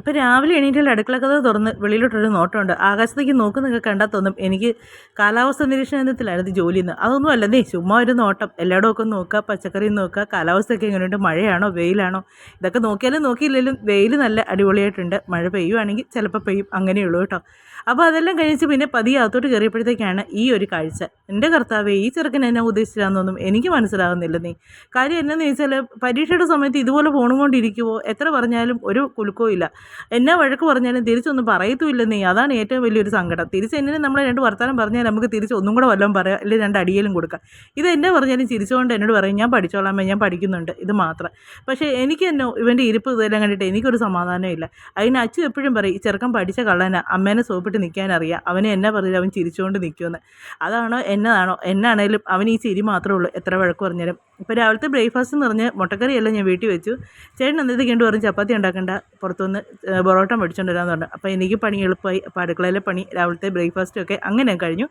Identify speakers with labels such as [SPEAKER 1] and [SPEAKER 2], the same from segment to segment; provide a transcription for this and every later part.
[SPEAKER 1] അപ്പോൾ രാവിലെ എണീറ്റാൽ കഥ തുറന്ന് വെളിയിലോട്ടൊരു നോട്ടമുണ്ട്. ആകാശത്തേക്ക് നോക്കുന്നൊക്കെ കണ്ടാൽ തോന്നും എനിക്ക് കാലാവസ്ഥ നിരീക്ഷണത്തിലായിരുന്നു ജോലിയെന്ന് അതൊന്നും അല്ലെന്നേ ചുമ്മാ ഒരു നോട്ടം. എല്ലായിടവും ഒക്കെ നോക്കുക പച്ചക്കറി നോക്കുക കാലാവസ്ഥയൊക്കെ എങ്ങനെയുണ്ട്? മഴയാണോ? വെയിലാണോ? ഇതൊക്കെ നോക്കിയാലും നോക്കിയില്ലെങ്കിലും വെയിൽ നല്ല അടിപൊളിയായിട്ടുണ്ട്. മഴ പെയ്യുവാണെങ്കിൽ ചിലപ്പോൾ പെയ്യും. അങ്ങനെയുള്ളൂ കേട്ടോ. അപ്പോൾ അതെല്ലാം കഴിച്ച് പിന്നെ പതിയെ അകത്തോട്ട് കയറിയപ്പോഴത്തേക്കാണ് ഈ ഒരു കാഴ്ച. എന്റെ കർത്താവെ ഈ ചെറുക്കൻ എന്നെ ഉദ്ദേശിച്ചാന്നൊന്നും എനിക്ക് മനസ്സിലാകുന്നില്ല നീ. കാര്യം എന്നാന്ന് ചോദിച്ചാൽ പരീക്ഷയുടെ സമയത്ത് ഇതുപോലെ ഫോണും കൊണ്ടിരിക്കുമോ എത്ര പറഞ്ഞാലും ഒരു കുലുക്കോ ഇല്ല. എന്നാ വഴക്ക് പറഞ്ഞാലും തിരിച്ചൊന്നും പറയത്തുമില്ല നീ. അതാണ് ഏറ്റവും വലിയൊരു സങ്കടം. തിരിച്ച് എന്നെ നമ്മൾ രണ്ട് വർത്താനം പറഞ്ഞാൽ നമുക്ക് തിരിച്ച് ഒന്നും കൂടെ വല്ലതും പറയാം. അല്ലെങ്കിൽ രണ്ട് അടിയിലും കൊടുക്കാം. ഇത് എന്നെ പറഞ്ഞാലും ചിരിച്ചുകൊണ്ട് എന്നോട് പറയും ഞാൻ പഠിച്ചോളാമേ ഞാൻ പഠിക്കുന്നുണ്ട്. ഇത് മാത്രം. പക്ഷേ എനിക്ക് തന്നെ ഇവന്റെ ഇരിപ്പ് ഇതെല്ലാം കണ്ടിട്ട് എനിക്കൊരു സമാധാനമില്ല അതിന് അച്ചു എപ്പോഴും പറയും ചെറുക്കൻ പഠിച്ച കള്ളന. അമ്മേനെ സോപ്പിട്ട് നിൽക്കാനറിയാം അവനെ എന്നെ പറഞ്ഞാൽ അവൻ ചിരിച്ചുകൊണ്ട് നിൽക്കുമെന്ന് അതാണോ എന്നതാണോ? എന്നാണേലും അവൻ ഈ ചിരി മാത്രമേ ഉള്ളൂ. എത്ര വഴക്ക് പറഞ്ഞാലും. ഇപ്പോൾ രാവിലത്തെ ബ്രേക്ക്ഫാസ്റ്റ് എന്ന് പറഞ്ഞ് മുട്ടക്കറിയെല്ലാം ഞാൻ വീട്ടിൽ വെച്ചു. ചേട്ടൻ എന്തെങ്കിലും കണ്ടു പറഞ്ഞ് ചപ്പാത്തി ഉണ്ടാക്കണ്ട. പുറത്തുനിന്ന് പൊറോട്ട മേടിച്ചുകൊണ്ട് വരാമെന്ന് പറഞ്ഞു. അപ്പോൾ എനിക്ക് പണി എളുപ്പമായി. അപ്പോൾ അടുക്കളയിലെ പണി രാവിലത്തെ ബ്രേക്ക്ഫാസ്റ്റും ഒക്കെ അങ്ങനെ കഴിഞ്ഞു.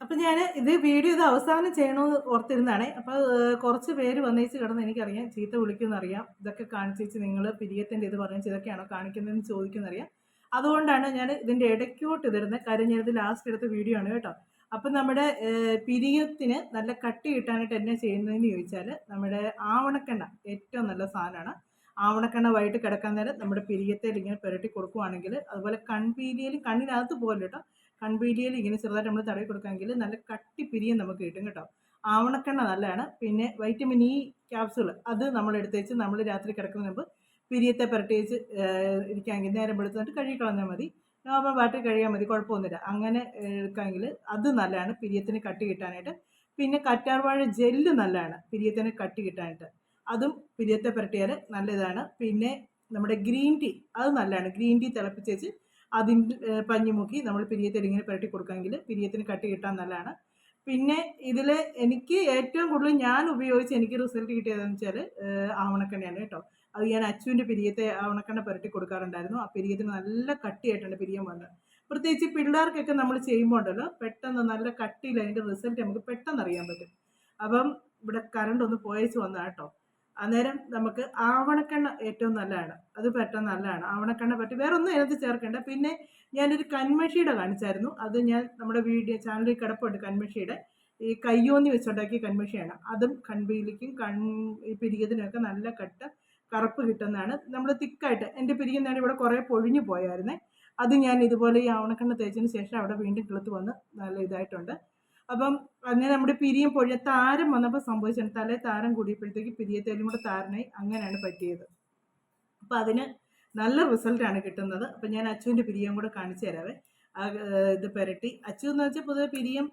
[SPEAKER 1] അപ്പം ഞാൻ ഇത് വീഡിയോ ഇത് അവസാനം ചെയ്യണമെന്ന് ഓർത്തിരുന്നതാണ്. അപ്പോൾ കുറച്ച് പേര് വന്നേച്ച് കിടന്ന് എനിക്കറിയാം. ചീത്ത വിളിക്കുമെന്നറിയാം. ഇതൊക്കെ കാണിച്ചേച്ച് നിങ്ങൾ പിരിയത്തിന്റെ ഇത് പറഞ്ഞു ഇതൊക്കെയാണോ കാണിക്കുന്നതെന്ന് ചോദിക്കുന്നറിയാം അതുകൊണ്ടാണ് ഞാൻ ഇതിന്റെ ഇടയ്ക്കോട്ട് ഇതിടുന്നത് കാര്യം ഞാനിത് ലാസ്റ്റ് എടുത്ത വീഡിയോ ആണ് കേട്ടോ. അപ്പം നമ്മുടെ പിരിയത്തിന് നല്ല കട്ടി കിട്ടാനായിട്ട് എന്നെ ചെയ്യുന്നതെന്ന് ചോദിച്ചാൽ നമ്മുടെ ആവണക്കെണ്ണ ഏറ്റവും നല്ല സാധനമാണ്. ആവണക്കെണ്ണ വൈകിട്ട് കിടക്കാൻ നേരം നമ്മുടെ പിരിയത്തിൽ ഇങ്ങനെ പുരട്ടി കൊടുക്കുവാണെങ്കിൽ അതുപോലെ കൺപീലിയൽ കണ്ണിനകത്ത് പോലെ കേട്ടോ. കൺപീലിയൽ ഇങ്ങനെ ചെറുതായിട്ട് നമ്മൾ തടവി കൊടുക്കാമെങ്കിൽ നല്ല കട്ടി പിരിയം നമുക്ക് കിട്ടും കേട്ടോ. ആവണക്കെണ്ണ നല്ലതാണ്. പിന്നെ വൈറ്റമിൻ ഇ ക്യാപ്സൂൾ അത് നമ്മൾ എടുത്തേച്ച് നമ്മൾ രാത്രി കിടക്കുന്നതിന് മുമ്പ് പിരിയത്തെ പുരട്ടി വെച്ച് ഇരിക്കാമെങ്കിൽ നേരം വെളുത്തിട്ട് കഴുകി കളഞ്ഞാൽ മതി. നോർമൽ വാട്ടിൽ കഴുകിയാൽ മതി കുഴപ്പമൊന്നുമില്ല. അങ്ങനെ എടുക്കാമെങ്കിൽ അത് നല്ലതാണ് പിരിയത്തിന് കട്ടി കിട്ടാനായിട്ട്. പിന്നെ കറ്റാർവാഴ ജെല്ല് നല്ലതാണ് പിരിയത്തിന് കട്ടി കിട്ടാനായിട്ട്. അതും പിരിയത്തെ പുരട്ടിയാൽ നല്ലതാണ്. പിന്നെ നമ്മുടെ ഗ്രീൻ ടീ അത് നല്ലതാണ്. ഗ്രീൻ ടീ തിളപ്പിച്ച് വെച്ച് അതിന്റെ പഞ്ഞി മുക്കി നമ്മൾ പിരിയത്തിൽ ഇങ്ങനെ പുരട്ടി കൊടുക്കാമെങ്കിൽ പിരിയത്തിന് കട്ടി കിട്ടാൻ നല്ലതാണ്. പിന്നെ ഇതിൽ എനിക്ക് ഏറ്റവും കൂടുതൽ ഞാൻ ഉപയോഗിച്ച് എനിക്ക് റിസൾട്ട് കിട്ടിയതെന്ന് വെച്ചാൽ ആവണക്കെണ്ണയാണ് കേട്ടോ. അത് ഞാൻ അച്ചുവിന്റെ പിരിയത്തെ ഉണക്കണ്ണ പുരട്ടി കൊടുക്കാറുണ്ടായിരുന്നു. ആ പിരിയത്തിന് നല്ല കട്ടിയായിട്ടാണ് പിരിയം വന്നത് പ്രത്യേകിച്ച് പിള്ളേർക്കൊക്കെ നമ്മൾ ചെയ്യുമ്പോൾ ഉണ്ടല്ലോ പെട്ടെന്ന് നല്ല കട്ടിയിൽ അതിന്റെ റിസൾട്ട് നമുക്ക് പെട്ടെന്ന് അറിയാൻ പറ്റും. അപ്പം ഇവിടെ കറണ്ട് ഒന്ന് പോയച്ച് വന്നതാണ് കേട്ടോ. അന്നേരം നമുക്ക് ആവണക്കെണ്ണ ഏറ്റവും നല്ലതാണ്. അത് പെട്ടെന്ന് നല്ലതാണ്. ആവണക്കെണ്ണ പറ്റി വേറെ ഒന്നും അതിനകത്ത് ചേർക്കേണ്ട. പിന്നെ ഞാനൊരു കൺമഷിയുടെ കാണിച്ചായിരുന്നു. അത് ഞാൻ നമ്മുടെ വീഡിയോ ചാനലിൽ കിടപ്പുണ്ട് കൺമഷിയുടെ ഈ കയ്യോന്നി വെച്ചുണ്ടാക്കിയ കൺമഷിയാണ് അതും കൺപീലിക്കും കൺ ഈ പിരിയതിനൊക്കെ നല്ല കട്ട കറുപ്പ് കിട്ടുന്നതാണ്. നമ്മൾ തിക്കായിട്ട് എന്റെ പിരിക്കുന്നതാണ് ഇവിടെ കുറേ പൊഴിഞ്ഞു പോയായിരുന്നേ. അത് ഞാൻ ഇതുപോലെ ഈ ആവണക്കെണ്ണ തേച്ചതിന് ശേഷം അവിടെ വീണ്ടും കിളുത്ത് വന്ന് നല്ല ഇതായിട്ടുണ്ട്. അപ്പം അങ്ങനെ നമ്മുടെ പിരിയും പൊഴിഞ്ഞ താരം വന്നപ്പോൾ സംഭവിച്ചാണ് തലേ താരം കൂടിയപ്പോഴത്തേക്ക് പിരിയത്തേലും കൂടെ താരനായി. അങ്ങനെയാണ് പറ്റിയത്. അപ്പം അതിന് നല്ല റിസൾട്ടാണ് കിട്ടുന്നത്. അപ്പം ഞാൻ അച്ചുവിന്റെ പിരിയും കൂടെ കാണിച്ചു തരാവേ. ഇത് പുരട്ടി. അച്ചു എന്ന് വെച്ചാൽ പൊതുവെ പിരിയം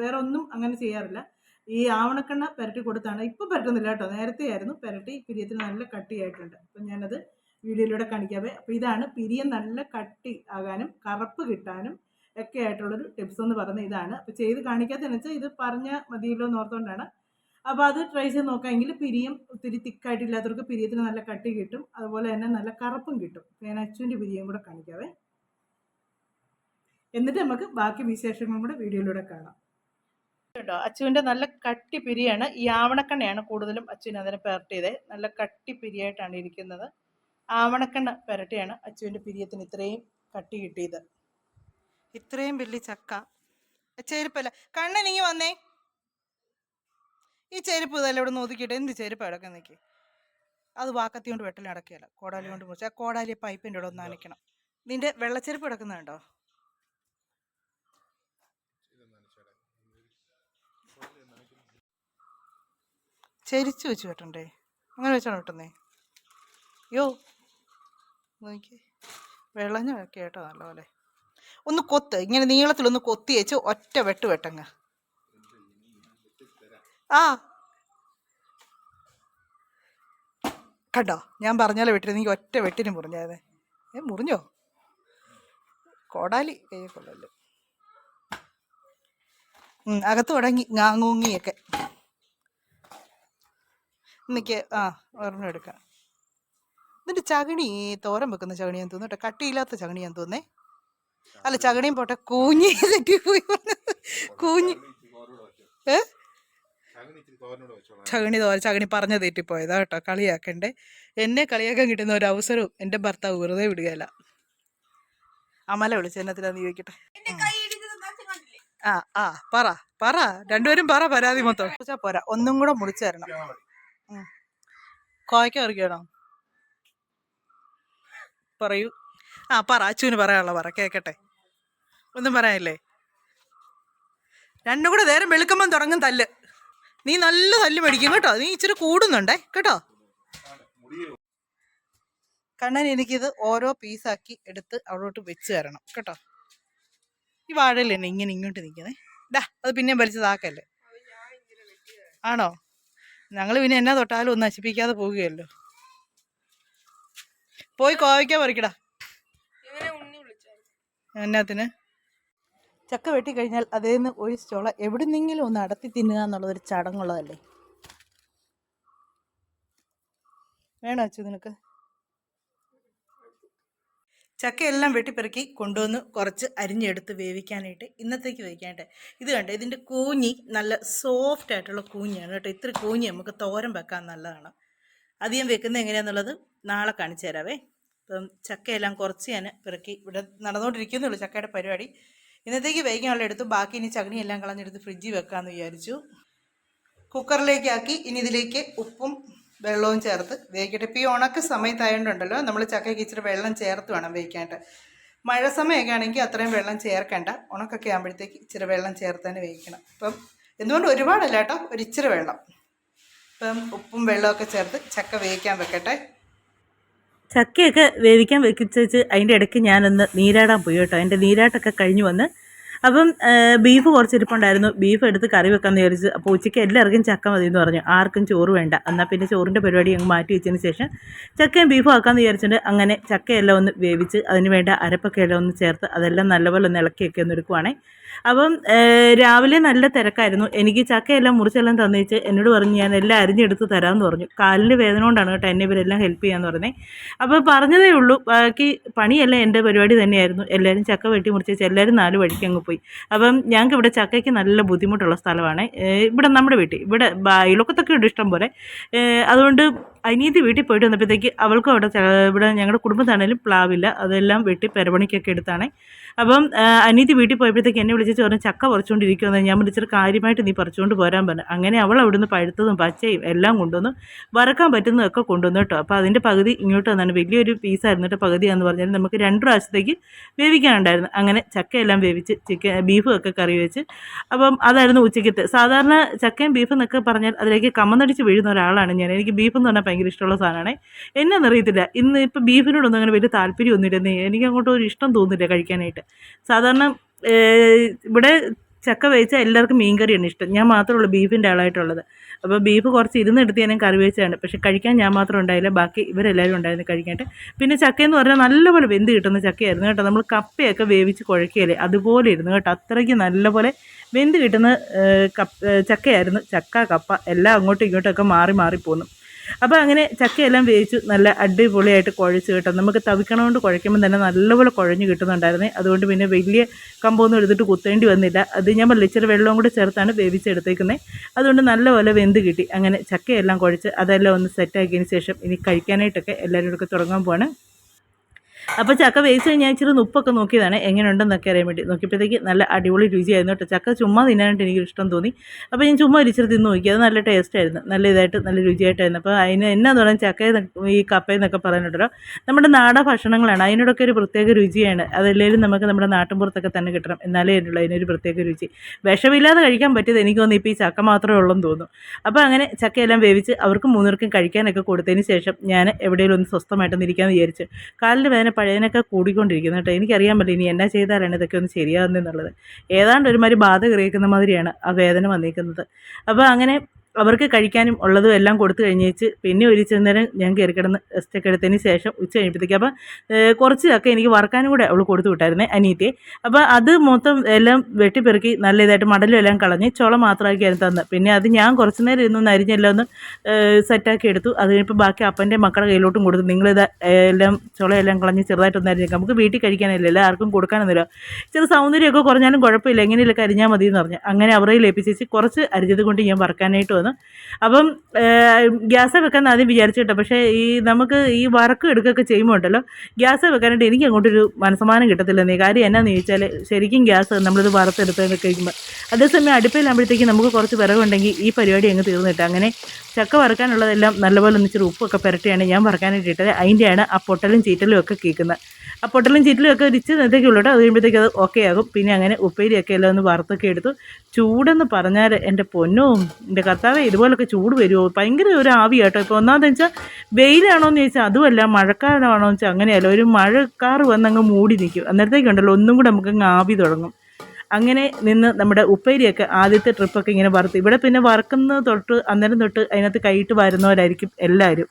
[SPEAKER 1] വേറെ ഒന്നും അങ്ങനെ ചെയ്യാറില്ല. ഈ ആവണക്കെണ്ണ പുരട്ടി കൊടുത്താണ്. ഇപ്പോൾ പെരട്ടുന്നില്ല കേട്ടോ. നേരത്തെ ആയിരുന്നു പെരട്ടി പിരിയത്തിന് നല്ല കട്ടിയായിട്ടുണ്ട്. അപ്പം ഞാനത് വീഡിയോയിലൂടെ കാണിക്കാവേ. അപ്പോൾ ഇതാണ് പിരിയം നല്ല കട്ടി ആകാനും കറുപ്പ് കിട്ടാനും ഒക്കെ ആയിട്ടുള്ളൊരു ടിപ്സ് എന്ന് പറയുന്നത് ഇതാണ്. അപ്പോൾ ചെയ്ത് കാണിക്കാത്തതെന്ന് വെച്ചാൽ ഇത് പറഞ്ഞ മതിയല്ലോ എന്ന് ഓർത്തുകൊണ്ടാണ് അപ്പോൾ അത് ട്രൈ ചെയ്ത് നോക്കാമെങ്കിൽ പിരിയം ഒത്തിരി തിക്കായിട്ടില്ലാത്തവർക്ക് പിരിയത്തിന് നല്ല കട്ടി കിട്ടും. അതുപോലെ തന്നെ നല്ല കറുപ്പും കിട്ടും. ഞാൻ അച്ചുവിന്റെ പിരിയം കൂടെ കാണിക്കാവേ. എന്നിട്ട് നമുക്ക് ബാക്കി വിശേഷങ്ങളും കൂടെ വീഡിയോയിലൂടെ കാണാം. കേട്ടോ അച്ചുവിന്റെ നല്ല കട്ടി പിരിയാണ്. ഈ ആവണക്കണ്ണയാണ് കൂടുതലും അച്ചുവിന് അതിനെ പെരട്ടിയത് നല്ല കട്ടി പിരിയായിട്ടാണ് ഇരിക്കുന്നത്. ആവണക്കണ്ണ പെരട്ടിയാണ് അച്ചുവിന്റെ പിരിയത്തിന് ഇത്രയും കട്ടി കിട്ടിയത്. ഇത്രയും വലിയ ചക്ക. ചെരുപ്പല്ല? കണ്ണൻ ഇങ്ങി വന്നേ. ഈ ചെരുപ്പ് ഇതെല്ലാം ഇവിടെ നോക്കിയിട്ട് എന്ത് ചെരുപ്പ് അടക്കം നിൽക്കി അത് വാക്കത്തി കൊണ്ട് വെട്ടൽ കോടാലി കൊണ്ട് മുറിച്ച് ആ കോടാലി പൈപ്പിന്റെ ഇവിടെ ഒന്ന് നനയ്ക്കണം നിന്റെ വെള്ളച്ചെരുപ്പ് കിടക്കുന്നുണ്ടോ? ചരിച്ചു വെച്ച് വെട്ടണ്ടേ? അങ്ങനെ വെച്ചാണ് വെട്ടുന്നേ? യോ നോക്കി വിളഞ്ഞ കേട്ടോ നല്ലപോലെ. ഒന്ന് കൊത്ത്. ഇങ്ങനെ നീളത്തിലൊന്ന് കൊത്തി വെച്ച് ഒറ്റ വെട്ട് വെട്ടങ്ങ. ആ. കണ്ടോ? ഞാൻ പറഞ്ഞാലോ വെട്ടിരുന്നെങ്കിൽ ഒറ്റ വെട്ടിന് മുറിഞ്ഞായത് ഏ മുറിഞ്ഞോ? കോടാലി കൈ കൊള്ളല്ലോ അകത്ത് തുടങ്ങി. ngാങ്ങൂങ്ങിയൊക്കെ എനിക്ക് ആ ഒരെണ്ണം എന്നിട്ട് ഇതിന്റെ തോരം തോരൻ വെക്കുന്ന ഞാൻ തോന്നുന്നു കേട്ടോ. കട്ടിയില്ലാത്ത ചകണി ഞാൻ തോന്നേ അല്ല ചകണിയും പോട്ടെ കൂഞ്ഞി തെറ്റി പോയി കൂഞ്ഞി ഏ? ചകണി തോര ചകണി പറഞ്ഞ തെറ്റിപ്പോയതാ കേട്ടോ കളിയാക്കണ്ടേ. എന്നെ കളിയാക്കാൻ കിട്ടുന്ന ഒരു അവസരവും എന്റെ ഭർത്താവ് വെറുതെ വിടുകയല്ല. അമല വിളിച്ച് എന്നത്തിലാന്ന് ചോദിക്കട്ടെ. ആ ആ പറ പറ. രണ്ടുപേരും പറ പരാതി മൊത്തം. പോരാ ഒന്നും കൂടെ മുറിച്ചു തരണം. ഉം. പറിക്കണോ പറയൂ. ആ പറ. അച്ചുവിന് പറയാനുള്ള പറ. കേക്കട്ടെ. ഒന്നും പറയാനില്ലേ? രണ്ടും കൂടെ നേരം വെളുക്കുമ്പം തുടങ്ങും തല്ല്. നീ നല്ല തല്ല് മേടിക്കും കേട്ടോ. നീ ഇച്ചിരി കൂടുന്നുണ്ടേ കേട്ടോ. കണ്ണൻ എനിക്കിത് ഓരോ പീസാക്കി എടുത്ത് അവിടോട്ട് വെച്ച് തരണം കേട്ടോ. ഈ വാഴയിൽ ഇങ്ങനെ ഇങ്ങോട്ട് നിൽക്കുന്നേ? ഡാ അത് പിന്നെയും വലിച്ചതാക്കല്ലേ? ആണോ? ഞങ്ങൾ പിന്നെ എന്നാ തൊട്ടാലും ഒന്ന് നശിപ്പിക്കാതെ പോവുകയല്ലോ. പോയി കോവയ്ക്ക പറിക്കടാ. എന്നാത്തിന്? ചക്ക വെട്ടി കഴിഞ്ഞാൽ അതേ നിന്ന് ഒരു ചോള എവിടുന്നെങ്കിലും ഒന്ന് അടത്തി തിന്നുക എന്നുള്ളതൊരു ചടങ്ങുള്ളതല്ലേ? വേണോ അച്ചു നിനക്ക്? ചക്കയെല്ലാം വെട്ടിപ്പെറുക്കി കൊണ്ടുവന്ന് കുറച്ച് അരിഞ്ഞെടുത്ത് വേവിക്കാനായിട്ട് ഇന്നത്തേക്ക് വേവിക്കാനായിട്ട്. ഇത് കണ്ടോ? ഇതിന്റെ കൂഞ്ഞി നല്ല സോഫ്റ്റ് ആയിട്ടുള്ള കൂഞ്ഞിയാണ് കേട്ടോ. ഇത്ര കൂഞ്ഞി നമുക്ക് തോരൻ വെക്കാൻ നല്ലതാണ്. അധികം വെക്കുന്നത് എങ്ങനെയാണെന്നുള്ളത് നാളെ കാണിച്ചു തരാവേ. ഇപ്പം ചക്കയെല്ലാം കുറച്ച് ഞാൻ പിറക്കി ഇവിടെ നടന്നുകൊണ്ടിരിക്കുന്നുള്ളൂ ചക്കയുടെ പരിപാടി. ഇന്നത്തേക്ക് വേവിക്കാനുള്ള എടുത്തു. ബാക്കി ഇനി ചകണിയെല്ലാം കളഞ്ഞെടുത്ത് ഫ്രിഡ്ജിൽ വെക്കാമെന്ന് വിചാരിച്ചു. കുക്കറിലേക്കാക്കി. ഇനി ഇതിലേക്ക് ഉപ്പും വെള്ളവും ചേർത്ത് വേവിക്കട്ടെ. ഇപ്പോൾ ഈ ഉണക്ക സമയത്തായതുകൊണ്ടല്ലോ നമ്മൾ ചക്കയ്ക്ക് ഇച്ചിരി വെള്ളം ചേർത്ത് വേണം വേവിക്കാനായിട്ട്. മഴ സമയമൊക്കെ ആണെങ്കിൽ അത്രയും വെള്ളം ചേർക്കേണ്ട. ഉണക്കൊക്കെ ആകുമ്പോഴത്തേക്ക് ഇച്ചിരി വെള്ളം ചേർത്ത് തന്നെ വേവിക്കണം. ഇപ്പം എന്തുകൊണ്ട് ഒരുപാടല്ല കേട്ടോ ഒരു ഇച്ചിരി വെള്ളം. ഇപ്പം ഉപ്പും വെള്ളമൊക്കെ ചേർത്ത് ചക്ക വേവിക്കാൻ വെക്കട്ടെ. ചക്കയൊക്കെ വേവിക്കാൻ വെക്കിച്ച് അതിന്റെ ഇടയ്ക്ക് ഞാനൊന്ന് നീരാടാൻ പോയി കേട്ടോ. അതിന്റെ നീരാട്ടൊക്കെ കഴിഞ്ഞു വന്ന് അപ്പം ബീഫ് കുറച്ച് ഇരിപ്പുണ്ടായിരുന്നു ബീഫ് എടുത്ത് കറി വെക്കാൻ വിചാരിച്ചു അപ്പോൾ ഉച്ചയ്ക്ക് എല്ലാവർക്കും ചക്ക മതി എന്ന് പറഞ്ഞു. ആർക്കും ചോറ് വേണ്ട. എന്നാൽ പിന്നെ ചോറിന്റെ പരിപാടി അങ്ങ് മാറ്റി വെച്ചതിന് ശേഷം ചക്കയും ബീഫും ആക്കാമെന്ന് വിചാരിച്ചിട്ട് അങ്ങനെ ചക്കയെല്ലാം ഒന്ന് വേവിച്ച് അതിന് വേണ്ട അരപ്പൊക്കെ എല്ലാം ഒന്ന് ചേർത്ത് അതെല്ലാം നല്ലപോലെ ഒന്ന് ഇളക്കിയൊക്കെ ഒന്ന് എടുക്കുവാണേ. അപ്പം രാവിലെ നല്ല തിരക്കായിരുന്നു. എനിക്ക് ചക്കയെല്ലാം മുറിച്ചെല്ലാം തന്നേച്ച് എന്നോട് പറഞ്ഞ് ഞാൻ എല്ലാം അരിഞ്ഞെടുത്ത് തരാമെന്ന് പറഞ്ഞു. കാലിന്റെ വേദന കൊണ്ടാണ് കേട്ടോ എന്നെ ഇവരെല്ലാം ഹെൽപ്പ് ചെയ്യാന്ന് പറഞ്ഞേ. അപ്പോൾ പറഞ്ഞതേ ഉള്ളൂ ബാക്കി പണിയെല്ലാം എന്റെ പരിപാടി തന്നെയായിരുന്നു. എല്ലാവരും ചക്ക വെട്ടി മുറിച്ചേച്ച് എല്ലാവരും നാല് വഴിക്ക് അങ്ങ് പോയി. അപ്പം ഞങ്ങൾക്ക് ഇവിടെ ചക്കയ്ക്ക് നല്ല ബുദ്ധിമുട്ടുള്ള സ്ഥലമാണ്. ഇവിടെ നമ്മുടെ വീട്ടിൽ ഇവിടെ ഇളക്കത്തൊക്കെ ഉണ്ട് ഇഷ്ടം പോലെ. അതുകൊണ്ട് അനീതി വീട്ടിൽ പോയിട്ട് വന്നപ്പോഴത്തേക്ക് അവൾക്കും അവിടെ ഇവിടെ ഞങ്ങളുടെ കുടുംബത്താണേലും പ്ലാവില്ല. അതെല്ലാം വെട്ടി പെരപണിക്കൊക്കെ എടുത്താണ്. അപ്പം അനീതി വീട്ടിൽ പോയപ്പോഴത്തേക്ക് എന്നെ വിളിച്ചിട്ട് പറഞ്ഞു ചക്ക പറിച്ചുകൊണ്ടിരിക്കുമെന്ന് ഞാൻ വിളിച്ചിട്ട് കാര്യമായിട്ട് നീ പറിച്ചുകൊണ്ട് പോരാൻ പറഞ്ഞു. അങ്ങനെ അവൾ അവിടുന്ന് പഴുത്തതും പച്ചയും എല്ലാം കൊണ്ടുവന്നു. വറക്കാൻ പറ്റുന്നതൊക്കെ കൊണ്ടുവന്നു കേട്ടോ. അപ്പോൾ അതിന്റെ പകുതി ഇങ്ങോട്ട് വന്നാണ്. വലിയൊരു പീസായിരുന്നു കേട്ടോ പകുതിയാന്ന് പറഞ്ഞാൽ നമുക്ക് രണ്ട് പ്രാവശ്യത്തേക്ക് വേവിക്കാനുണ്ടായിരുന്നു. അങ്ങനെ ചക്കയെല്ലാം വേവിച്ച് ചിക്കൻ ബീഫും ഒക്കെ കറി വെച്ച്. അപ്പം അതായിരുന്നു ഉച്ചയ്ക്കത്തെ. സാധാരണ ചക്കയും ബീഫും എന്നൊക്കെ പറഞ്ഞാൽ അതിലേക്ക് കമ്മന്നടിച്ച് വീഴുന്ന ഒരാളാണ് ഞാൻ. എനിക്ക് ബീഫെന്ന് പറഞ്ഞാൽ ഭയങ്കര ഇഷ്ടമുള്ള സാധനമാണ്. എന്നാന്നറിയത്തില്ല ഇന്ന് ഇപ്പോൾ ബീഫിനോടൊന്നും അങ്ങനെ വലിയ താല്പര്യമൊന്നുമില്ല എനിക്ക് അങ്ങോട്ട് ഒരു ഇഷ്ടം തോന്നുന്നില്ല കഴിക്കാനായിട്ട്. സാധാരണ ഇവിടെ ചക്ക വേവിച്ചാൽ എല്ലാവർക്കും മീൻ കറിയാണ് ഇഷ്ടം. ഞാൻ മാത്രമേ ഉള്ളൂ ബീഫിന്റെ ആളായിട്ടുള്ളത്. അപ്പോൾ ബീഫ് കുറച്ച് ഇരുന്നെടുത്ത് ഞാൻ കറി വെച്ചതാണ്. പക്ഷേ കഴിക്കാൻ ഞാൻ മാത്രം ഉണ്ടായില്ല. ബാക്കി ഇവരെല്ലാവരും ഉണ്ടായിരുന്നു കഴിക്കാനായിട്ട്. പിന്നെ ചക്കയെന്ന് പറഞ്ഞാൽ നല്ലപോലെ വെന്ത് കിട്ടുന്ന ചക്കയായിരുന്നു കേട്ടോ. നമ്മൾ കപ്പയൊക്കെ വേവിച്ച് കുഴക്കുകയല്ലേ? അതുപോലെ ഇരുന്നു കേട്ടോ. അത്രയ്ക്ക് നല്ലപോലെ വെന്ത് കിട്ടുന്ന കപ്പ് ചക്കയായിരുന്നു. ചക്ക കപ്പ എല്ലാം അങ്ങോട്ടും ഇങ്ങോട്ടും ഒക്കെ മാറി മാറി അപ്പോൾ അങ്ങനെ ചക്കയെല്ലാം വേവിച്ചു നല്ല അടിപൊളിയായിട്ട് കുഴച്ച് കിട്ടും. നമുക്ക് തവിക്കണ കൊണ്ട് കുഴയ്ക്കുമ്പോൾ തന്നെ നല്ലപോലെ കുഴഞ്ഞ് കിട്ടുന്നുണ്ടായിരുന്നേ. അതുകൊണ്ട് പിന്നെ വലിയ കമ്പൊന്നും എടുത്തിട്ട് കുത്തേണ്ടി വന്നില്ല. അത് ഞാൻ ഇച്ചിരി വെള്ളവും കൂടി ചേർത്താണ് വേവിച്ചെടുത്തേക്കുന്നത് അതുകൊണ്ട് നല്ലപോലെ വെന്ത് കിട്ടി. അങ്ങനെ ചക്കയെല്ലാം കുഴച്ച് അതെല്ലാം ഒന്ന് സെറ്റാക്കിയതിന് ശേഷം ഇനി കഴിക്കാനായിട്ടൊക്കെ എല്ലാവരും കൂടെ തുടങ്ങാൻ പോവാണ്. അപ്പോൾ ചക്ക വേവിച്ച് ഞാൻ ഇച്ചിരി ഉപ്പൊക്കെ നോക്കിയതാണ് എങ്ങനെയുണ്ടെന്നൊക്കെ അറിയാൻ വേണ്ടി. നോക്കിയപ്പോഴത്തേക്ക് നല്ല അടിപൊളി രുചിയായിരുന്നു കേട്ടോ. ചക്ക ചുമ്മാ തിന്നാനായിട്ട് എനിക്ക് ഇഷ്ടം തോന്നി. അപ്പോൾ ഞാൻ ചുമ്മാ ഒരിച്ചിരി തിന്ന് നോക്കി. അത് നല്ല ടേസ്റ്റ് ആയിരുന്നു. നല്ല ഇതായിട്ട് നല്ല രുചിയായിട്ടായിരുന്നു. അപ്പോൾ അതിന് എന്നാന്ന് പറഞ്ഞാൽ ചക്ക ഈ കപ്പ എന്നൊക്കെ നമ്മുടെ നാടൻ ഭക്ഷണങ്ങളാണ്. അതിനോടൊക്കെ ഒരു പ്രത്യേക രുചിയാണ്. അതല്ലേലും നമുക്ക് നമ്മുടെ നാട്ടിൻപുറത്തൊക്കെ തന്നെ കിട്ടണം. എന്നാലേ ഉള്ളൂ അതിനൊരു പ്രത്യേക രുചി. വിഷമില്ലാതെ കഴിക്കാൻ പറ്റിയത് എനിക്ക് തോന്നുന്നു ഇപ്പോൾ ഈ ചക്ക മാത്രമേ ഉള്ളൂ എന്ന് തോന്നുന്നു. അപ്പോൾ അങ്ങനെ ചക്കയെല്ലാം വേവിച്ച് അവർക്ക് മൂന്നുപേർക്കും കഴിക്കാനൊക്കെ കൊടുത്തതിന് ശേഷം ഞാൻ എവിടെയെങ്കിലും ഒന്ന് സ്വസ്ഥമായിട്ടൊന്ന് ഇരിക്കാമെന്ന് വിചാരിച്ചു കാലിന്റെ വേദന പഴയതിനൊക്കെ കൂടിക്കൊണ്ടിരിക്കുന്നു കേട്ടോ. എനിക്കറിയാൻ പറ്റില്ല ഇനി എന്നാ ചെയ്താലാണ് ഇതൊക്കെ ഒന്ന് ശരിയാകുന്നതെന്നുള്ളത് ഏതാണ്ട് ഒരുമാതിരി ബാധ കറിയിക്കുന്ന മാതിരിയാണ് ആ വേദന വന്നിരിക്കുന്നത്. അപ്പോൾ അങ്ങനെ അവർക്ക് കഴിക്കാനും ഉള്ളതും എല്ലാം കൊടുത്തു കഴിഞ്ഞേച്ച് പിന്നെ ഒരു ഇച്ചിരി നേരം ഞാൻ കയറി കിടന്ന് റെസ്റ്റൊക്കെ എടുത്തതിന് ശേഷം ഉച്ച കഴിഞ്ഞപ്പോഴത്തേക്ക് അപ്പോൾ ഏഹ്, കുറച്ച് ഒക്കെ എനിക്ക് വറക്കാനും കൂടെ അവൾ കൊടുത്തു വിട്ടായിരുന്നേ അനിയത്തിയെ. അപ്പോൾ അത് മൊത്തം എല്ലാം വെട്ടിപ്പെറുക്കി നല്ല ഇതായിട്ട് മടലും എല്ലാം കളഞ്ഞ് ചുള മാത്രമാക്കിയായിരുന്നു തന്നത് പിന്നെ അത് ഞാൻ കുറച്ച് നേരം ഇരുന്നൊന്ന് അരിഞ്ഞെല്ലാം ഒന്ന് സെറ്റാക്കി എടുത്തു. അത് കഴിഞ്ഞപ്പോൾ ബാക്കി അപ്പന്റെ മക്കളുടെ കയ്യിലോട്ടും കൊടുത്തു. നിങ്ങളിത് എല്ലാം ചുളയെല്ലാം കളഞ്ഞ് ചെറുതായിട്ടൊന്ന് അരിഞ്ഞേക്കാം. നമുക്ക് വീട്ടിൽ കഴിക്കാനല്ലേ അല്ല? ആർക്കും കൊടുക്കാനൊന്നുമില്ല. ചെറു സൗന്ദര്യമൊക്കെ കുറഞ്ഞാലും കുഴപ്പമില്ല. എങ്ങനെയൊക്കെ അരിഞ്ഞാൽ മതി എന്ന് പറഞ്ഞു. അങ്ങനെ അവരെ ലഭിച്ചേച്ച് കുറച്ച് അരിഞ്ഞത് കൊണ്ട് ഞാൻ വറക്കാനായിട്ട് വന്നു അപ്പം ഗ്യാസ് വെക്കാൻ ആദ്യം വിചാരിച്ചു കേട്ടോ. പക്ഷേ ഈ നമുക്ക് ഈ വറക്ക് എടുക്കുകയൊക്കെ ചെയ്യുമ്പോൾ ഉണ്ടല്ലോ ഗ്യാസ് വെക്കാനായിട്ട് എനിക്ക് അങ്ങോട്ടൊരു മനസ്സമാനം കിട്ടത്തില്ല. നീ കാര്യം എന്നാന്ന് ചോദിച്ചാൽ ശരിക്കും ഗ്യാസ് നമ്മളിത് വറുത്തെടുത്തൊക്കെ കഴിക്കുമ്പോൾ അതേസമയം അടുപ്പിലാകുമ്പോഴത്തേക്ക് നമുക്ക് കുറച്ച് വിറകുണ്ടെങ്കിൽ ഈ പരിപാടി അങ്ങ് തീർന്നിട്ട് അങ്ങനെ ചക്ക വറുക്കാനുള്ളതെല്ലാം നല്ലപോലെ ഒന്ന് ഇച്ചിരി ഉപ്പൊക്കെ പുരട്ടിയാണ് ഞാൻ വറുക്കാനായിട്ട് ഇട്ടത്. അതിന്റെയാണ് ആ പൊട്ടലും ചീറ്റലും ഒക്കെ കേൾക്കുന്നത്. ആ പൊട്ടലും ചീറ്റലും ഒക്കെ ഒരിച്ച് നേരത്തേക്കുള്ളൂ കേട്ടോ. അത് കഴിയുമ്പോഴത്തേക്ക് അത് ഓക്കെ ആകും. പിന്നെ അങ്ങനെ ഉപ്പേരിയൊക്കെ എല്ലാം ഒന്ന് വറുത്തൊക്കെ എടുത്തു. ചൂടെന്ന് പറഞ്ഞാൽ എന്റെ പൊന്നും എന്റെ കർത്താവേ ഇതുപോലൊക്കെ ചൂട് വരുമോ ഭയങ്കര ഒരു ആവി കേട്ടോ ഇപ്പോൾ ഒന്നാമതെന്ന് വെച്ചാൽ വെയിലാണോ എന്ന് ചോദിച്ചാൽ അതുമല്ല മഴക്കാലമാണോ വെച്ചാൽ അങ്ങനെയല്ല. ഒരു മഴക്കാറ് വന്നങ്ങ് മൂടി നിൽക്കും അന്നേരത്തേക്കുണ്ടല്ലോ ഒന്നും കൂടെ നമുക്കങ്ങ് ആവി തുടങ്ങും. അങ്ങനെ നിന്ന് നമ്മുടെ ഉപ്പേരിയൊക്കെ ആദ്യത്തെ ട്രിപ്പൊക്കെ ഇങ്ങനെ വറുത്ത്. ഇവിടെ പിന്നെ വറുക്കുന്നത് തൊട്ട് അന്നേരം തൊട്ട് അതിനകത്ത് കൈയിട്ട് വരുന്നവരായിരിക്കും എല്ലാവരും.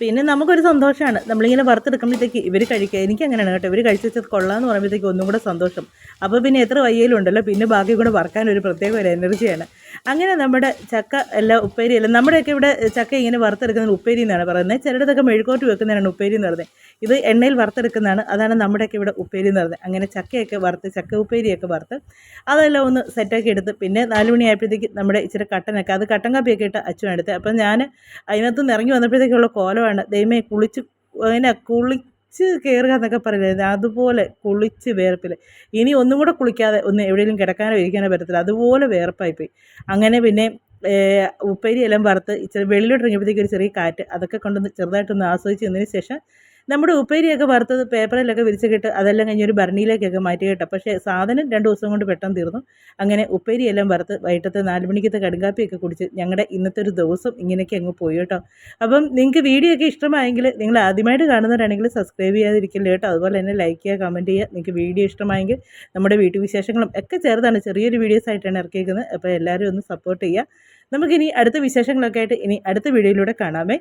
[SPEAKER 1] പിന്നെ നമുക്കൊരു സന്തോഷമാണ് നമ്മളിങ്ങനെ വറുത്തെടുക്കുമ്പോഴത്തേക്ക് ഇവർ കഴിക്കുക എനിക്ക് അങ്ങനെയാണ് കേട്ടോ. ഇവർ കഴിച്ചു വെച്ചത് കൊള്ളാമെന്ന് പറയുമ്പോഴത്തേക്ക് ഒന്നും കൂടെ സന്തോഷം. അപ്പോൾ പിന്നെ എത്ര വയ്യയിലുണ്ടല്ലോ പിന്നെ ബാക്കി കൂടെ വറക്കാൻ ഒരു പ്രത്യേക ഒരു എനർജിയാണ് അങ്ങനെ നമ്മുടെ ചക്ക എല്ലാം ഉപ്പേരി എല്ലാം നമ്മുടെയൊക്കെ ഇവിടെ ചക്ക ഇങ്ങനെ വറുത്തെടുക്കുന്നത് ഉപ്പേരി എന്നാണ് പറയുന്നത്. ചിലയിടത്തൊക്കെ മെഴുക്കോട്ട് വെക്കുന്നതാണ് ഉപ്പേരി എന്ന് പറയുന്നത്. ഇത് എണ്ണയിൽ വറുത്തെടുക്കുന്നതാണ്. അതാണ് നമ്മുടെയൊക്കെ ഇവിടെ ഉപ്പേരി എന്ന് പറയുന്നത്. അങ്ങനെ ചക്കയൊക്കെ വറുത്ത് ചക്ക ഉപ്പേരിയൊക്കെ വറുത്ത് അതെല്ലാം ഒന്ന് സെറ്റാക്കി എടുത്ത് പിന്നെ നാല് മണിയായപ്പോഴത്തേക്ക് നമ്മുടെ ഇച്ചിരി കട്ടനൊക്കെ അത് കട്ടൻ കാപ്പിയൊക്കെ ഇട്ട് അച്ഛൻ എടുത്ത് അപ്പം ഞാൻ അതിനകത്ത് നിന്ന് ഇറങ്ങി വന്നപ്പോഴത്തേക്കുള്ള കോലമാണ് ദൈവമേ കുളിച്ച് അങ്ങനെ കുളിച്ച് കയറുക എന്നൊക്കെ പറയുന്നത് അതുപോലെ കുളിച്ച് വേർപ്പിൽ ഇനി ഒന്നും കൂടെ കുളിക്കാതെ ഒന്ന് എവിടെയെങ്കിലും കിടക്കാനോ ഇരിക്കാനോ പറ്റത്തില്ല. അതുപോലെ വേർപ്പായിപ്പോയി. അങ്ങനെ പിന്നെ ഉപ്പേരി എല്ലാം വറുത്ത് ഇച്ചിരി വെള്ളിലോട്ട് ഇറങ്ങിയപ്പോഴത്തേക്ക് ഒരു ചെറിയ കാറ്റ് അതൊക്കെ കൊണ്ടൊന്ന് ചെറുതായിട്ടൊന്ന് ആസ്വദിച്ച് നിന്നതിന് ശേഷം നമ്മുടെ ഉപ്പേരിയൊക്കെ വറുത്തത് പേപ്പറിലൊക്കെ വിരിച്ചിട്ട് അതെല്ലാം കഴിഞ്ഞ് ഒരു ഭരണിയിലേക്കൊക്കെ മാറ്റി കേട്ടോ. പക്ഷേ സാധനം രണ്ട് ദിവസം കൊണ്ട് പെട്ടെന്ന് തീർന്നു. അങ്ങനെ ഉപ്പേരിയെല്ലാം വറുത്ത് വൈകിട്ടത്തെ നാല് മണിക്കത്തെ കടുങ്കാപ്പിയൊക്കെ കുടിച്ച് ഞങ്ങളുടെ ഇന്നത്തെ ഒരു ദിവസം ഇങ്ങനെയൊക്കെ അങ്ങ് പോയി കേട്ടോ. അപ്പം നിങ്ങൾക്ക് വീഡിയോ ഒക്കെ ഇഷ്ടമായെങ്കിൽ നിങ്ങൾ ആദ്യമായിട്ട് കാണുന്നവരാണെങ്കിൽ സബ്സ്ക്രൈബ് ചെയ്യാതിരിക്കില്ല കേട്ടോ. അതുപോലെ തന്നെ ലൈക്ക് ചെയ്യുക കമന്റ് ചെയ്യുക നിങ്ങൾക്ക് വീഡിയോ ഇഷ്ടമായെങ്കിൽ നമ്മുടെ വീട്ടു വിശേഷങ്ങളും ഒക്കെ ചേർത്താണ് ചെറിയൊരു വീഡിയോസ് ആയിട്ടാണ് ഇറക്കിയിരിക്കുന്നത്. അപ്പോൾ എല്ലാവരും ഒന്ന് സപ്പോർട്ട് ചെയ്യുക. നമുക്കിനി അടുത്ത വിശേഷങ്ങളൊക്കെ ആയിട്ട് ഇനി അടുത്ത വീഡിയോയിലൂടെ കാണാമേ.